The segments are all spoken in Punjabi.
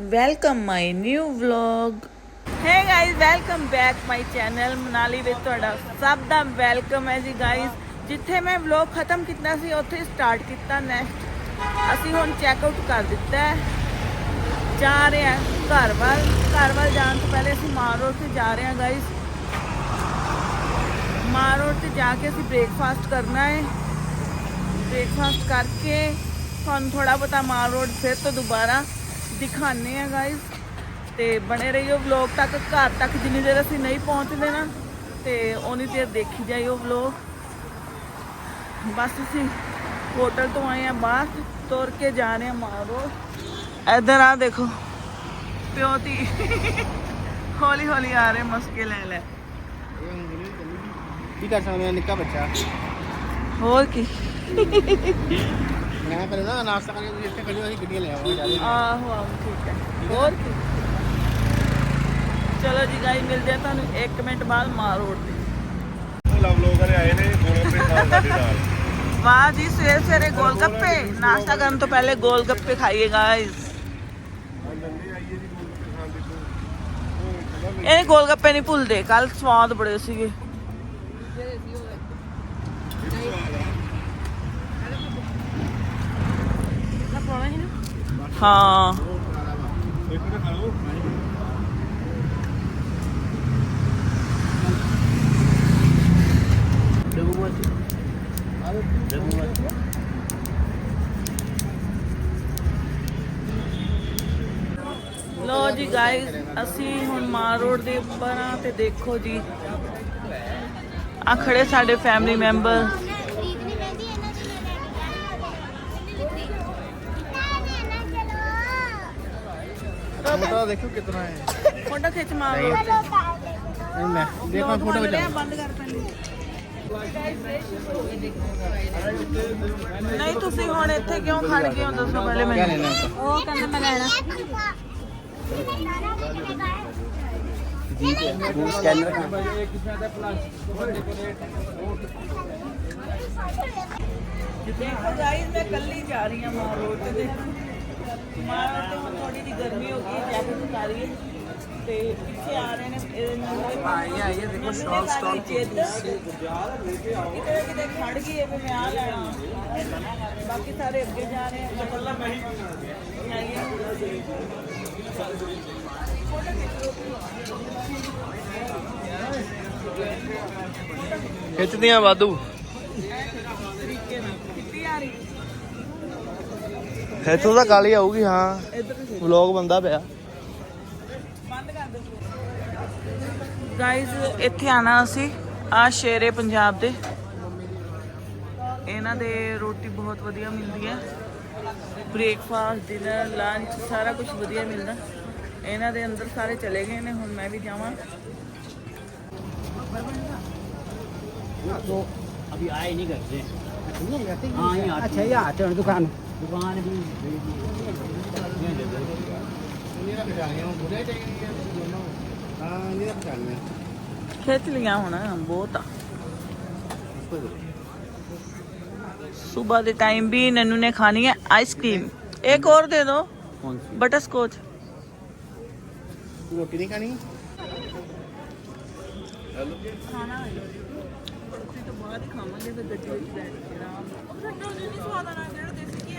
ਵੈਲਕਮ ਮਾਈ ਨਿਊ ਵਲੌਗ ਹੈ guys welcome back my channel Manali ਵਿੱਚ ਤੁਹਾਡਾ ਸਭ ਦਾ ਵੈਲਕਮ ਹੈ ਜੀ ਗਾਇਸ ਜਿੱਥੇ ਮੈਂ ਵਲੌਗ ਖਤਮ ਕੀਤਾ ਸੀ, ਉੱਥੇ ਸਟਾਰਟ ਕੀਤਾ ਨੈਕਸਟ ਅਸੀਂ ਹੁਣ ਚੈੱਕ ਆਊਟ ਕਰ ਦਿੱਤਾ ਹੈ। ਜਾ ਰਹੇ ਹਾਂ ਘਰ ਵੱਲ। ਘਰ ਵੱਲ ਜਾਣ ਤੋਂ ਪਹਿਲੇ ਅਸੀਂ ਮਾਰ ਰੋਡ ਤੇ ਜਾ ਰਹੇ ਹਾਂ ਗਾਇਸ ਮਾਰ ਰੋਡ ਤੇ ਜਾ ਕੇ ਅਸੀਂ ਬ੍ਰੇਕਫਾਸਟ ਕਰਨਾ ਹੈ। ਬ੍ਰੇਕਫਾਸਟ ਕਰਕੇ ਤੁਹਾਨੂੰ ਥੋੜਾ ਬਤਾ ਮਾਰ ਰੋਡ ਫਿਰ ਤੋਂ ਦੁਬਾਰਾ ਦਿਖਾਣੇ ਆ ਗਾਇਸ ਤੇ ਬਣੇ ਰਹੀਓ ਵਲੌਗ ਤੱਕ। ਘਰ ਤੱਕ ਜਿੰਨੀ ਦੇਰ ਅਸੀਂ ਨਹੀਂ ਪਹੁੰਚਦੇ ਨਾ ਤੇ ਉਨੀ ਦੇਰ ਦੇਖੀ ਜਾਈਓ ਵਲੌਗ ਬਸ ਅਸੀਂ ਹੋਟਲ ਤੋਂ ਆਏ ਆ ਬਾਹਰ ਤੁਰ ਕੇ ਜਾ ਰਹੇ ਆ ਮਾਰ। ਇੱਧਰ ਆ ਦੇਖੋ ਪਿਓ ਧੀ। ਹੌਲੀ ਹੌਲੀ ਆ ਰਹੇ ਮਸਕੇ ਲੈ ਲੈ। ਕੀ ਕਰ ਸਕਦੇ ਆ? ਨਿੱਕਾ ਬੱਚਾ। ਹੋਰ ਕੀ? ਮੈਂ ਕਰੇ ਨਾ ਨਾਸ਼ਤਾ ਕਰਕੇ ਤੁਸੀਂ ਇੱਥੇ ਖੜੇ ਹੋ ਅਸੀਂ ਗੱਡੀਆਂ ਲੈ ਆਵਾਂਗੇ ਜਾਂਦੇ ਆਹੋ ਆਹੋ ਠੀਕ ਹੈ। ਹੋਰ? ਕੀ ਚਲੋ ਜੀ ਗਾਈ ਮਿਲਦੇ ਆ ਤੁਹਾਨੂੰ 1 ਮਿੰਟ ਬਾਅਦ ਮਾਰ ਰੋਡ ਤੇ। ਲਵ ਲੋਕ ਵਾਲੇ ਆਏ ਨੇ ਗੋਲ ਗੱਪੇ ਖਾਣ ਸਾਡੇ ਨਾਲ। ਵਾਹ ਜੀ ਸਵੇਰੇ ਸਵੇਰੇ ਗੋਲ ਗੱਪੇ। ਨਾਸ਼ਤਾ ਕਰਨ ਤੋਂ ਪਹਿਲੇ ਗੋਲ ਗੱਪੇ ਖਾਈਏ ਗਾਇਸ ਇਹ ਗੋਲ ਗੱਪੇ ਨਹੀਂ ਭੁੱਲਦੇ ਕੱਲ ਸਵਾਦ ਬੜੇ ਸੀਗੇ। ਹਾਂ। ਲਓ ਲੋ ਜੀ ਗਾਇਸ ਅਸੀਂ ਹੁਣ ਮਾਰ ਰੋਡ ਦੇ ਉੱਪਰ ਆ ਤੇ ਦੇਖੋ ਜੀ। ਆ ਖੜੇ ਸਾਡੇ ਫੈਮਿਲੀ ਮੈਂਬਰ ਚਲੋ ਫੋਟੋ ਦੇਖੋ ਕਿਤਨਾ ਹੈ ਫੋਟੋ ਖਿੱਚ ਮਾਰ ਰੋਡ ਤੇ ਇਹ ਮੈਂ ਦੇਖੋ ਫੋਟੋ ਬਚਾ ਬੰਦ ਕਰ ਪੈਂਦੀ ਨਹੀਂ ਤੁਸੀਂ ਹੁਣ ਇੱਥੇ ਕਿਉਂ ਖੜ ਗਏ ਹੋ ਦੱਸੋ ਪਹਿਲੇ ਕੀ ਮੈਨੂੰ ਲੈਣਾ ਆਪਾਂ ਉਹ ਕਹਿੰਦਾ ਮੈਂ ਲੈਣਾ ਤੇ ਸਕੈਨਰ ਕਾ ਦੇਖੋ ਗਾਇਸ ਮੈਂ ਕੱਲੀ ਜਾ ਰਹੀ ਹਾਂ ਮਾਰ ਰੋਡ ਤੇ ਦੇਖੋ ਮਾਰ ਰੋਡ ਤੇ ਹੁਣ ਥੋੜੀ ਜਿਹੀ ਗਰਮੀ ਹੋ ਗਈ ਹੈ ਜੈਕਟ ਉਤਾਰੀ ਹੈ ਤੇ ਪਿੱਛੇ ਆ ਰਹੇ ਨੇ ਇਹਦੇ ਨਾਲ ਆਈ ਆਈ ਦੇਖੋ ਸਟਾਲ ਸਟਾਲ ਕਿਤੇ ਕਿਤੇ ਖੜ ਗਈ ਹੈ ਵੀ ਮੈਂ ਆ ਲੈਣਾ। ਬਾਕੀ ਸਾਰੇ ਅੱਗੇ ਜਾ ਰਹੇ ਆ। ਕੱਲਾ ਮੈਂ ਹੀ ਖਿੱਚਦੀਆਂ ਵਾਧੂ। ਇੱਥੋਂ ਤਾਂ ਕਾਲੀ ਆਊਗੀ ਹਾਂ ਇੱਧਰ ਨੂੰ ਵਲੌਗ ਬੰਦਾ ਪਿਆ ਬੰਦ ਕਰ ਦੋ ਗਾਇਜ਼ ਇੱਥੇ ਆਣਾ ਅਸੀਂ ਆ ਸ਼ੇਰੇ ਪੰਜਾਬ ਦੇ ਇਹਨਾਂ ਦੇ ਰੋਟੀ ਬਹੁਤ ਵਧੀਆ ਮਿਲਦੀ ਹੈ ਬ੍ਰੇਕਫਾਸਟ ਡਿਨਰ ਲੰਚ ਸਾਰਾ ਕੁਝ ਵਧੀਆ ਮਿਲਦਾ ਇਹਨਾਂ ਦੇ ਅੰਦਰ ਸਾਰੇ ਚਲੇ ਗਏ ਨੇ ਹੁਣ ਮੈਂ ਵੀ ਜਾਵਾਂ तो अभी आए नहीं घर से हाँ ये आते अच्छा ये आते हैं दुकान दुकान भी ਹਾਂ ਇਹ ਪਛਾਣਿਆ ਖਿੱਚ ਲਿਆ ਹੁਣ ਬਹੁਤ ਆ ਸਵੇਰ ਦੇ ਟਾਈਮ ਵੀ ਨਨੂ ਨੇ ਖਾਣੀ ਹੈ ਆਈਸਕ੍ਰੀਮ ਇੱਕ ਹੋਰ ਦੇ ਦਿਓ कौन सी ਬਟਰ ਸਕੋਚ ਰੋਟੀ ਨਹੀਂ ਖਾਣੀ ਖਾਣਾ ਰੋਟੀ ਤੋਂ ਬਾਅਦ ਹੀ ਖਾਵਾਂਗੇ ਫਿਰ ਗੱਡੀ ਵਿੱਚ ਬੈਠ ਕੇ ਆਰਾਮ ਨਾਲ ਉਹ ਫਿਰ ਨਹੀਂ ਸਵਾਦ ਆਣਾ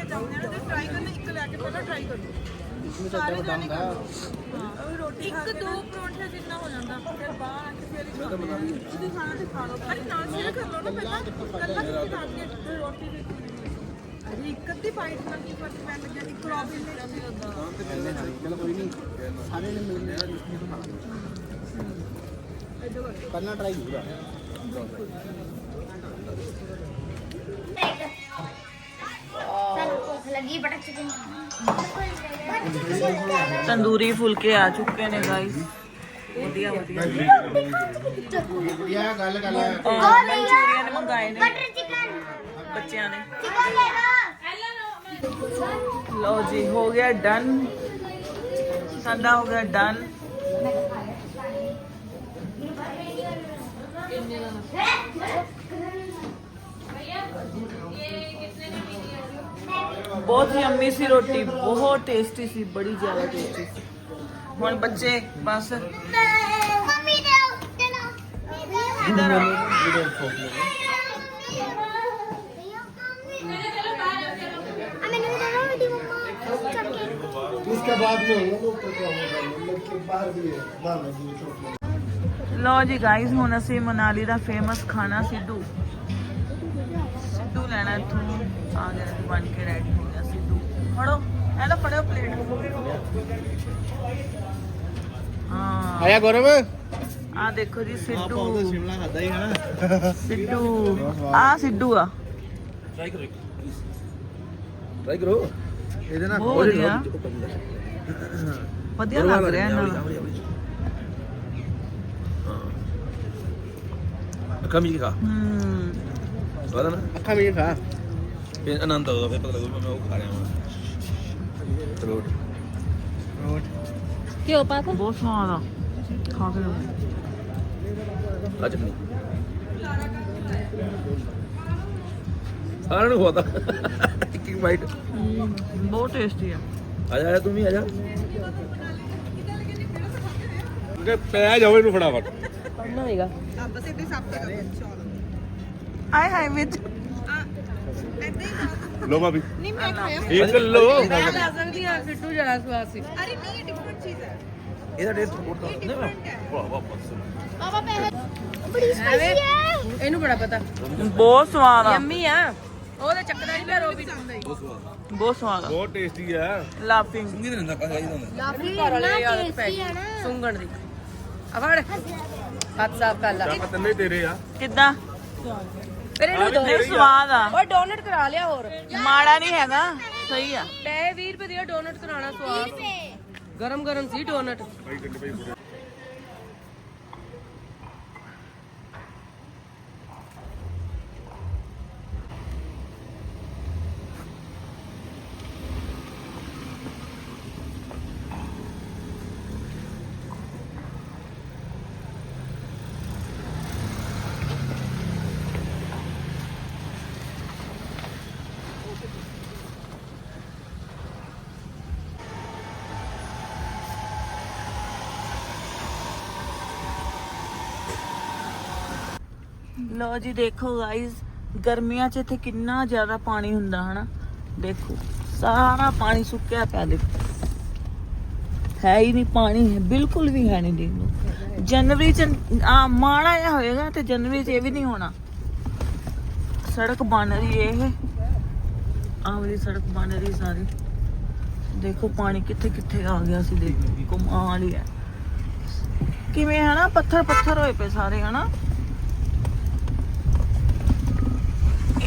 ਜਾਂਦੇ ਨੇ ਤੇ ਫਰਾਈ ਕਰਨੇ ਇੱਕ ਲੈ ਕੇ ਪਹਿਲਾਂ ਟਰਾਈ ਕਰੋ। ਇਸमें ਚੱਡਾ ਵੱਡਾ ਹੁੰਦਾ। ਹਾਂ ਉਹ ਰੋਟੀ ਇੱਕ ਦੋ ਪਰੌਂਠੇ ਜਿੰਨਾ ਹੋ ਜਾਂਦਾ। ਫਿਰ ਬਾਹਰ ਆ ਕੇ ਫਿਰ ਹੀ ਆ ਖਾਣਾ ਤੇ ਖਾ ਲਓ। ਅਰੇ ਨਾਲ ਸ਼ੇਅਰ ਕਰ ਲਓ ਨਾ ਪਹਿਲਾਂ। ਕੱਲਾ ਤੁਸੀਂ ਖਾ ਕੇ ਰੋਟੀ ਵੀ ਅਰੇ ਇੱਕ ਅੱਧੀ ਬਾਈਟ ਨਾਲ ਕੀ ਫ਼ਰਕ ਪੈਣ ਲੱਗਿਆ? ਇੱਕ ਰੋਬਿਨ ਨੇ ਨਹੀਂ ਹੁੰਦਾ ਚਲੋ ਕੋਈ ਨਹੀਂ। ਸਾਰੇ ਨੇ ਮਿਲ ਮਿਲ ਕੇ ਖਾਣਾ ਕਰਨਾ ਟਰਾਈ ਜ਼ਰੂਰ ਆ ਭੁੱਖ ਲੱਗੀ ਬੜਾ ਚਿਕਨ ਤੰਦੂਰੀ ਫੁਲਕੇ ਆ ਚੁੱਕੇ ਨੇ ਗਾਇਸ ਵਧੀਆ ਵਧੀਆ ਇਹ ਗੱਲ ਗੱਲ ਹੈ ਮਨਚੂਰੀਅਨ ਨੇ ਮੰਗਾਏ ਨੇ ਬਟਰ ਚਿਕਨ ਬੱਚਿਆਂ ਨੇ ਚਿਕਨ ਲੈ ਲਓ ਲਓ ਜੀ ਹੋ ਗਿਆ ਡਨ ਸਾਡਾ ਹੋ ਗਿਆ ਡਨ ਬਹੁਤ ਯੰਮੀ ਸੀ ਰੋਟੀ ਬਹੁਤ ਟੇਸਟੀ ਸੀ ਬੜੀ ਜ਼ਿਆਦਾ ਟੇਸਟੀ ਸੀ ਹੁਣ ਬੱਚੇ ਬਸ ਮੰਮੀ ਦੇ ਉੱਤੇ ਨਾ ਇਧਰ ਆ ਮੈਨੂੰ ਵੀ ਦੇਣਾ ਮੇਰੀ ਮੰਮਾ ਚੱਕ ਕੇ इसके बाद में होगा तो ऊपर क्या होगा लड़के बाहर भी है दाना जी चॉकलेट ਲੋ ਜੀ ਗਾਇਸ ਹੁਣ ਅਸੀਂ ਮਨਾਲੀ ਦਾ ਫੇਮਸ ਖਾਣਾ ਸਿੱਧੂ ਸਿੱਧੂ ਲੈਣਾ ਇੱਥੋਂ ਆ ਗਿਆ ਜੀ ਬਣ ਕੇ ਰੈਡੀ ਹੋ ਗਿਆ ਸਿੱਧੂ ਹਾਂ। ਆਇਆ ਗੌਰਵ? ਆ ਦੇਖੋ ਜੀ ਸਿੱਧੂ ਆਪਾਂ ਤਾਂ ਸ਼ਿਮਲਾ ਖਾਦਾ ਹੀ ਹਨਾ ਸਿੱਧੂ ਆ ਸਿੱਧੂ ਆ। ਟਰਾਈ ਕਰੋ ਟਰਾਈ ਕਰੋ। ਇਹਦੇ ਨਾਲ ਬਹੁਤ ਵਧੀਆ। ਵਧੀਆ ਲੱਗ ਰਿਹਾ ਇਹਨਾਂ ਅੱਖਾਂ ਮੀਚ ਖਾ। ਹੂੰ। ਪਤਾ ਨਾ ਅੱਖਾਂ ਮੀਚ ਖਾ। ਫਿਰ ਆਨੰਦ ਆਉਂਦਾ ਪਤਾ ਲੱਗੂ ਮੈਂ ਉਹ ਖਾ ਰਿਹਾ ਹਾਂ। ਰੋਟ ਬਹੁਤ ਸਵਾਦ ਆ। ਖਾ ਕੇ ਦੇਖੋ। ਅੱਜ ਨਹੀਂ ਸਾਰਿਆਂ ਨੂੰ ਖਵਾਤਾ। ਇੱਕ ਇੱਕ ਬਾਈਟ ਹਮ, ਬਹੁਤ ਟੇਸਟੀ ਆ। ਆ ਜਾ ਆ ਜਾ ਤੂੰ ਵੀ ਆ ਜਾ। ਕਿ ਪੈ ਜਾਓ ਇਹਨੂੰ ਫਟਾਫਟ। ਆਏ ਹਾਏ ਵਿੱਚ। ਲੋ ਭਾਬੀ। ਨਹੀਂ ਮੈਂ ਖਾਇਆ ਇੱਕ ਲੋ ਇਹਦਾ ਟੇਸਟ ਬਹੁਤ ਨਹੀਂ ਵਾਹ ਵਾਹ ਬਸ ਪਾਪਾ ਪਹਿਲੇ ਬੜੀ ਸਪਾਈਸੀ ਹੈ। ਇਹਨੂੰ ਬੜਾ ਪਤਾ। ਬਹੁਤ ਸਵਾਦ ਆ। ਯੰਮੀ ਆ। ਉਹਦੇ ਚੱਕਦਾ ਨਹੀਂ ਪਿਆ ਰੋਬੀ ਬਹੁਤ ਸਵਾਦ ਆ। ਬਹੁਤ ਟੇਸਟੀ ਆ। ਲਾਫਿੰਗ ਸੰਗੀ ਦੇ ਨੰਦਾ ਕਾ ਜਾਈਦਾ ਹੁੰਦਾ ਲਾਫੀ ਘਰ ਵਾਲੇ ਦੀ ਆਦਤ ਪੈ ਟੇਸਟੀ ਗਈ ਹੈ ਨਾ। ਸੁੰਗਣ ਦੀ। ਆ ਫੜ। ਹੱਥ ਸਾਫ਼ ਕਰ ਲਾ। ਚਾਹ ਤੰਨੇ ਤੇਰੇ ਆ ਕਿੱਦਾਂ? ਫਿਰ ਇਹਨੂੰ ਦੋ ਨਹੀਂ ਸਵਾਦ ਆ। ਓਏ ਡੋਨਟ ਕਰਾ ਲਿਆ ਹੋਰ। ਮਾੜਾ ਨਹੀਂ ਹੈਗਾ ਸਹੀ ਆ। ਪੈ 20 ਰੁਪਏ ਦੀ ਡੋਨਟ ਕਰਾਣਾ ਸਵਾਦ। ਗਰਮ ਗਰਮ ਸੀ ਡੋਨਟ ਲੋ ਜੀ, ਦੇਖੋ ਗਾਇਸ ਗਰਮੀਆਂ 'ਚ ਇੱਥੇ ਕਿੰਨਾ ਜ਼ਿਆਦਾ ਪਾਣੀ ਹੁੰਦਾ, ਹਨਾ? ਦੇਖੋ, ਸਾਰਾ ਪਾਣੀ ਸੁੱਕਿਆ ਪਿਆ, ਦੇਖੋ। ਹੈ ਹੀ ਨਹੀਂ ਪਾਣੀ ਹੈ ਬਿਲਕੁਲ ਵੀ ਹੈ ਨਹੀਂ ਦੇਖ ਜਨਵਰੀ 'ਚ, ਆ, ਮਾੜਾ ਜਿਹਾ ਹੋਏਗਾ ਤੇ ਜਨਵਰੀ 'ਚ ਇਹ ਵੀ ਨਹੀਂ ਹੋਣਾ। ਸੜਕ ਬਣ ਰਹੀ ਹੈ ਇਹ। ਆਹ ਸੜਕ ਬਣ ਰਹੀ ਸਾਰੀ। ਦੇਖੋ, ਪਾਣੀ ਕਿੱਥੇ ਕਿੱਥੇ ਆ ਗਿਆ ਸੀ, ਦੇਖੋ। ਕਮਾਲ ਹੀ ਹੈ। ਕਿਵੇਂ, ਹਨਾ? ਪੱਥਰ ਪੱਥਰ ਹੋਏ ਪਏ ਸਾਰੇ, ਹਨਾ?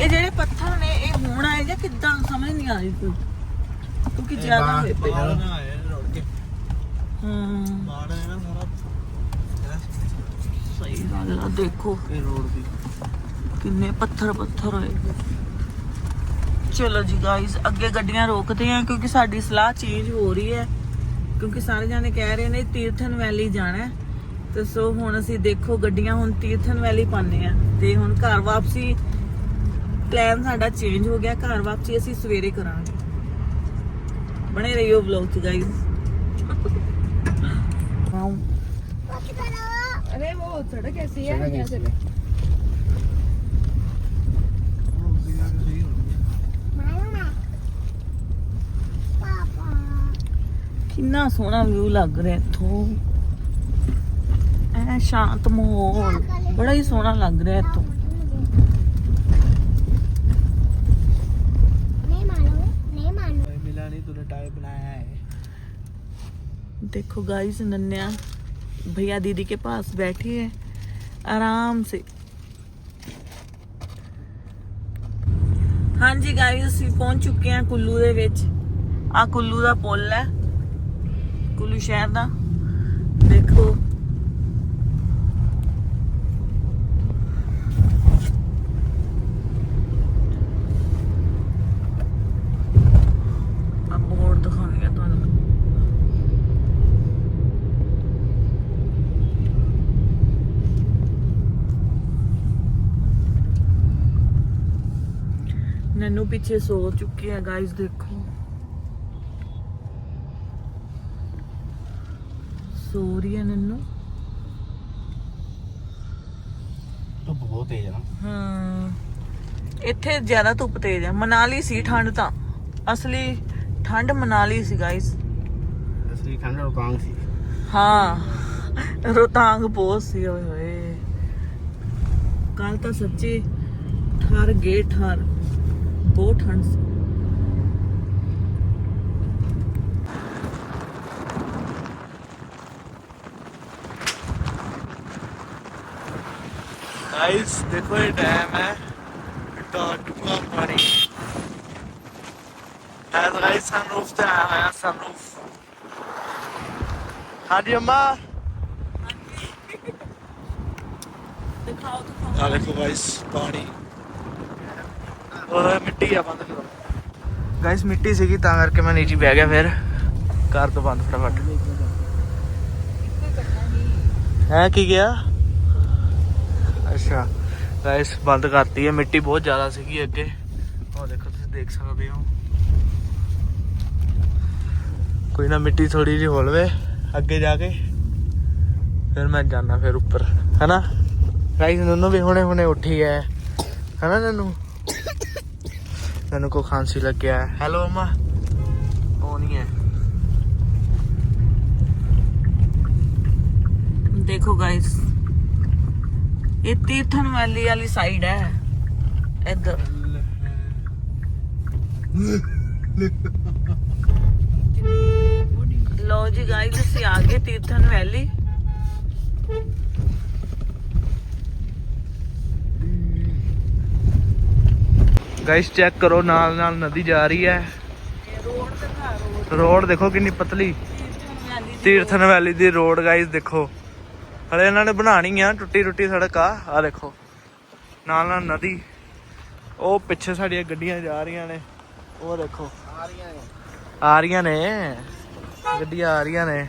ਇਹ ਜਿਹੜੇ ਪੱਥਰ ਨੇ ਇਹ ਹੁਣ ਆਏ ਜਾਂ ਕਿੱਦਾਂ? ਸਮਝ ਨਹੀਂ ਆ ਰਹੀ ਕੋਈ ਕਿਉਂਕਿ ਜ਼ਿਆਦਾ ਹੋਏ ਪਏ ਹਾਂ। ਸਹੀ ਗੱਲ ਆ ਦੇਖੋ। ਇਹ ਰੋਡ ਦੀ। ਕਿੰਨੇ ਪੱਥਰ ਪੱਥਰ ਹੋਏ। ਚਲੋ ਜੀ ਗਾਇਸ ਅੱਗੇ ਗੱਡੀਆਂ ਰੋਕਦੇ ਆ ਕਿਉਂਕਿ ਸਾਡੀ ਸਲਾਹ ਚੇਂਜ ਹੋ ਰਹੀ ਹੈ। ਕਿਉਂਕਿ ਸਾਰੇ ਜਾਣੇ ਕਹਿ ਰਹੇ ਨੇ ਤੀਰਥਨ ਵੈਲੀ ਜਾਣਾ ਹੈ। ਤੇ ਸੋ ਹੁਣ ਅਸੀਂ ਦੇਖੋ ਗੱਡੀਆਂ ਹੁਣ ਤੀਰਥਨ ਵੈਲੀ ਪਾਣੇ ਆ। ਤੇ ਹੁਣ ਘਰ ਵਾਪਸੀ ਪਲਾਨ ਸਾਡਾ ਚੇਂਜ ਹੋ ਗਿਆ ਘਰ ਵਾਪਸੀ ਅਸੀਂ ਸਵੇਰੇ ਕਰਾਂਗੇ ਬਣੇ ਰਹੀਓ ਵਲੌਗ ਚ ਗਾਇਸ ਵਾਓ अरे वो सड़क ऐसी है यहाँ से ਮਾਮਾ ਪਾਪਾ ਕਿੰਨਾ ਸੋਹਣਾ ਵਿਊ ਲੱਗ ਰਿਹਾ ਇੱਥੋਂ ਐ ਸ਼ਾਂਤ ਮਾਹੌਲ ਬੜਾ ਹੀ ਸੋਹਣਾ ਲੱਗ ਰਿਹਾ ਇੱਥੋਂ देखो गाइस नन्या भैया दीदी के पास बैठी है आराम से ਹਾਂਜੀ ਗਾਇਸ ਅਸੀਂ ਪਹੁੰਚ ਚੁੱਕੇ ਹਾਂ ਕੁੱਲੂ ਦੇ ਵਿੱਚ ਆ ਕੁੱਲੂ ਦਾ ਪੁੱਲ ਹੈ ਕੁੱਲੂ ਸ਼ਹਿਰ ਦਾ ਦੇਖੋ ਨੰਨੂ ਪਿੱਛੇ ਸੋ ਚੁੱਕੀ ਹੈ ਗਾਇਸ ਦੇਖੋ। ਸੋ ਰਹੀ ਹੈ ਨੰਨੂ। ਧੁੱਪ ਬਹੁਤ ਤੇਜ਼ ਆ ਨਾ। ਹਾਂ। ਇੱਥੇ ਜ਼ਿਆਦਾ ਧੁੱਪ ਤੇਜ਼ ਹੈ ਮਨਾਲੀ ਸੀ ਠੰਡ ਤਾਂ। ਅਸਲੀ ਠੰਡ ਮਨਾਲੀ ਸੀ ਗਾਇਸ ਅਸਲੀ ਠੰਡ ਰੋਕਾਂਗ ਸੀ। ਹਾਂ। ਰੋਤਾਂਗ ਬਹੁਤ ਸੀ ਓਏ ਹੋਏ। ਕੱਲ ਤਾਂ ਸੱਚੀ ਠਰ ਗਏ ਠਰ। બહુ ઠંડ गाइस देखो ये डैम है। डूँगा पानी गाइस गाइस सनरूफ से आया है सनरूफ हाँ जी अम्मा। दिखाओ दिखाओ हाँ, देखो गाइस पानी। ਔਰ ਮਿੱਟੀ ਆ ਬੰਦ ਕਰੋ। ਗਾਇਸ ਮਿੱਟੀ ਸੀਗੀ, ਤਾਂ ਕਰਕੇ ਮੈਂ ਨੀਚੇ ਬਹਿ ਗਿਆ ਫਿਰ। ਕਾਰ ਤੋਂ ਬੰਦ ਫਟਾਫਟ। ਹੈ, ਕੀ ਗਿਆ ਅੱਛਾ। ਗਾਇਸ ਬੰਦ ਕਰਤੀ ਹੈ। ਮਿੱਟੀ ਬਹੁਤ ਜ਼ਿਆਦਾ ਸੀਗੀ ਅੱਗੇ। ਉਹ ਦੇਖੋ, ਤੁਸੀਂ ਦੇਖ ਸਕਦੇ ਹੋ। ਕੋਈ ਨਾ ਮਿੱਟੀ ਥੋੜੀ ਜਿਹੀ ਹੋਲਵੇ ਅੱਗੇ ਜਾ ਕੇ। ਫਿਰ ਮੈਂ ਜਾਣਾ ਫਿਰ ਉੱਪਰ। ਹੈਨਾ? ਗਾਇਸ ਨੰਨੂ ਵੀ ਹੁਣੇ ਹੁਣੇ ਉੱਠੀ ਹੈ। ਹੈਨਾ, ਨੰਨੂ? ਨਨੂ ਕੋ ਖਾਂਸੀ ਲੱਗ ਹੈ ਹੈਲੋ ਅਮਾ। ਉਹ ਨਹੀਂ ਹੈ। ਦੇਖੋ ਗਾਇਸ ਇਹ ਤੀਰਥਨ ਵੈਲੀ ਵਾਲੀ ਸਾਈਡ ਹੈ। ਇੱਧਰ। ਲੋ ਜੀ ਗਾਇਸ ਅਸੀਂ ਆ ਗਏ ਤੀਰਥਨ ਵੈਲੀ ਗਾਇਸ ਚੈੱਕ ਕਰੋ, ਨਾਲ ਨਾਲ ਨਦੀ ਜਾ ਰਹੀ ਹੈ। ਰੋਡ ਦੇਖੋ ਕਿੰਨੀ ਪਤਲੀ। ਤੀਰਥਨ ਵੈਲੀ ਦੀ ਰੋਡ ਗਾਇਸ ਦੇਖੋ। ਹਲੇ ਇਹਨਾਂ ਨੇ ਬਣਾਣੀ ਆ, ਟੁੱਟੀ ਟੁੱਟੀ ਸੜਕ ਆ ਆ ਦੇਖੋ। ਨਾਲ ਨਾਲ ਨਦੀ। ਉਹ ਪਿੱਛੇ ਸਾਡੀਆਂ ਗੱਡੀਆਂ ਜਾ ਰਹੀਆਂ ਨੇ, ਉਹ ਦੇਖੋ। ਆ ਰਹੀਆਂ ਨੇ। ਆ ਰਹੀਆਂ ਨੇ ਗੱਡੀਆਂ ਆ ਰਹੀਆਂ ਨੇ।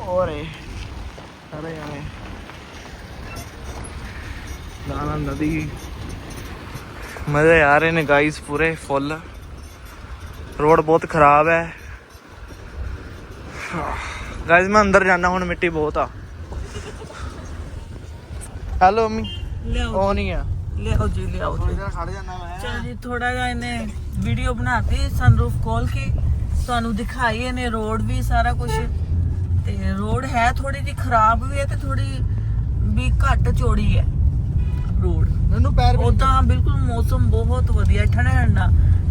ਓਰੇ ਸਾਰੇ ਆਏ ਨਾਲ ਨਾਲ ਨਦੀ। ਮਜ਼ੇ ਆ ਰਹੇ ਨੇ ਗਾਈਸ ਪੂਰੇ ਫੁੱਲ ਰੋਡ ਬਹੁਤ ਖਰਾਬ ਹੈ। ਗਾਈਸ ਮੈਂ ਅੰਦਰ ਜਾਣਾ ਹੁਣ ਮਿੱਟੀ ਬਹੁਤ ਆ। ਹੈਲੋ ਅਮੀ ਲਿਆਓ ਉਹ ਨਹੀਂ ਆ। ਲਿਆਓ ਜੀ ਲਿਆਓ ਜੀ। ਖੜ ਜਾਣਾ ਮੈਂ। ਚਲ ਜੀ ਥੋੜਾ ਜਿਹਾ ਇਹਨੇ ਵੀਡੀਓ ਬਣਾਤੀ ਸਨਰੂਫ ਖੋਲ ਕੇ। ਤੁਹਾਨੂੰ ਦਿਖਾਈ ਇਹਨੇ ਰੋਡ ਵੀ ਸਾਰਾ ਕੁਝ ਤੇ ਰੋਡ ਹੈ ਥੋੜੀ ਜਿਹੀ ਖਰਾਬ ਵੀ ਹੈ ਤੇ ਥੋੜੀ ਵੀ ਘੱਟ ਚੌੜੀ ਹੈ। ਰੋਡ ਮੈਨੂੰ ਪੈਰ ਉਦਾਂ ਬਿਲਕੁਲ ਮੌਸਮ ਬਹੁਤ ਵਧੀਆ ਠੰਡਾ ਠੰਡਾ।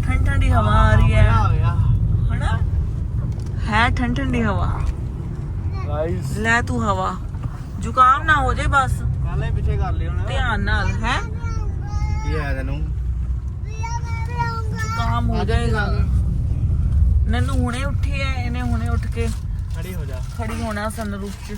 ਠੰਡ ਠੰਡੀ ਹਵਾ ਆ ਰਹੀ ਹੈ। ਆ ਗਿਆ ਹਨਾ? ਹੈ ਠੰਡ ਠੰਡੀ ਹਵਾ। ਗਾਈਸ ਲੈ ਤੂੰ ਹਵਾ। ਜ਼ੁਕਾਮ ਨਾ ਹੋ ਜੇ ਬਸ। ਪਹਿਲੇ ਪਿੱਛੇ ਕਰ ਲਿਓ ਨਾ। ਧਿਆਨ ਨਾਲ ਹੈ? ਕੀ ਹੈ ਤੈਨੂੰ? ਜ਼ੁਕਾਮ ਹੋ ਜਾਏਗਾ। ਨੰਨੂ ਹੁਣੇ ਉੱਠੀ ਹੈ ਇਹਨੇ ਹੁਣੇ ਉੱਠ ਕੇ ਖੜੀ ਹੋ ਜਾ। ਖੜੀ ਹੋਣਾ ਸਨਰੂਫ ਚ।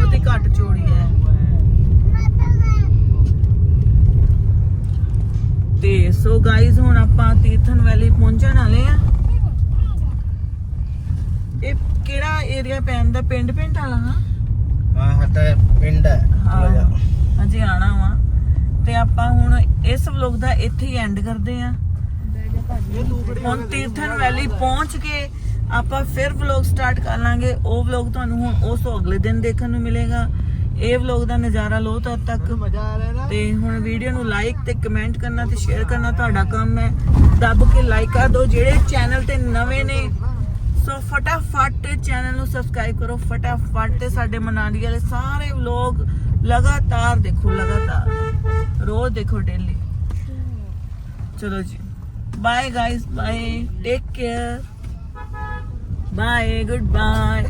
ਬਹੁਤ ਹੀ ਘੱਟ ਚੌੜੀ ਹੈ। ਤੇ ਸੋ ਗਾਇਜ਼ ਹੁਣ ਆਪਾਂ ਤੀਰਥਨ ਵੈਲੀ ਪਹੁੰਚਣ ਵਾਲੇ ਆ ਇਹ ਕਿਹੜਾ ਏਰੀਆ ਪੈਂਦਾ ਪਿੰਡ ਪਿੰਡ ਵਾਲਾ ਹਾਂ? ਹਾਂ ਹੱਤਾ ਪਿੰਡ ਹੈ। ਹਾਂ। ਅਜੇ ਆਣਾ ਵਾ। ਤੇ ਆਪਾਂ ਹੁਣ ਇਸ ਵਲੌਗ ਦਾ ਇੱਥੇ ਹੀ ਐਂਡ ਕਰਦੇ ਆ ਹੁਣ ਤੀਰਥਨ ਵੈਲੀ ਪਹੁੰਚ ਕੇ ਆਪਾਂ ਫਿਰ ਵਲੌਗ ਸਟਾਰਟ ਕਰ ਲਾਂਗੇ। ਉਹ ਵਲੌਗ ਤੁਹਾਨੂੰ ਹੁਣ ਉਸ ਤੋਂ ਅਗਲੇ ਦਿਨ ਦੇਖਣ ਨੂੰ ਮਿਲੇਗਾ। ਇਹ ਵਲੌਗ ਦਾ ਨਜ਼ਾਰਾ ਲਓ ਤਦ ਤੱਕ। ਮਜ਼ਾ ਆ ਰਿਹਾ ਨਾ। ਤੇ ਹੁਣ ਵੀਡੀਓ ਨੂੰ ਲਾਈਕ ਤੇ ਕਮੈਂਟ ਕਰਨਾ ਤੇ ਸ਼ੇਅਰ ਕਰਨਾ ਤੁਹਾਡਾ ਕੰਮ ਹੈ। ਦੱਬ ਕੇ ਲਾਈਕ ਕਰ ਦਿਓ। ਜਿਹੜੇ ਚੈਨਲ ਤੇ ਨਵੇਂ ਨੇ ਸੋ ਫਟਾਫਟ ਚੈਨਲ ਨੂੰ ਸਬਸਕ੍ਰਾਈਬ ਕਰੋ। ਫਟਾਫਟ ਤੇ ਸਾਡੇ ਮਨਾਲੀ ਵਾਲੇ ਸਾਰੇ ਵਲੌਗ ਲਗਾਤਾਰ ਦੇਖੋ ਲਗਾਤਾਰ। ਰੋਜ਼ ਦੇਖੋ ਡੇਲੀ ਚਲੋ ਜੀ। Bye guys bye take care bye goodbye